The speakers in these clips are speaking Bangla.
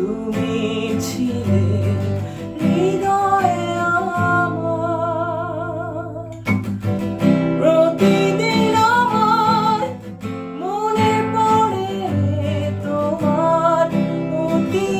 তুমি ছিলে হৃদয়ে আমার। প্রতিদিন মনে পড়ে তোমার অতি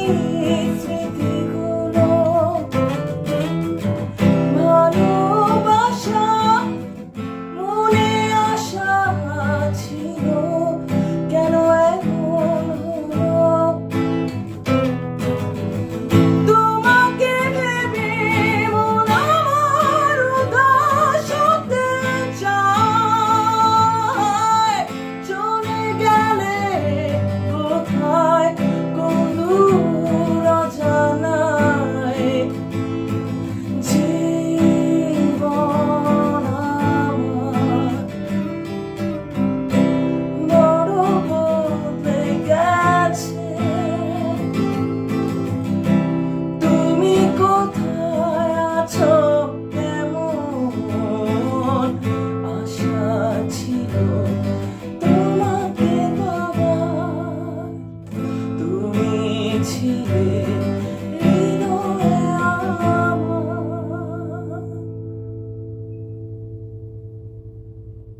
viver.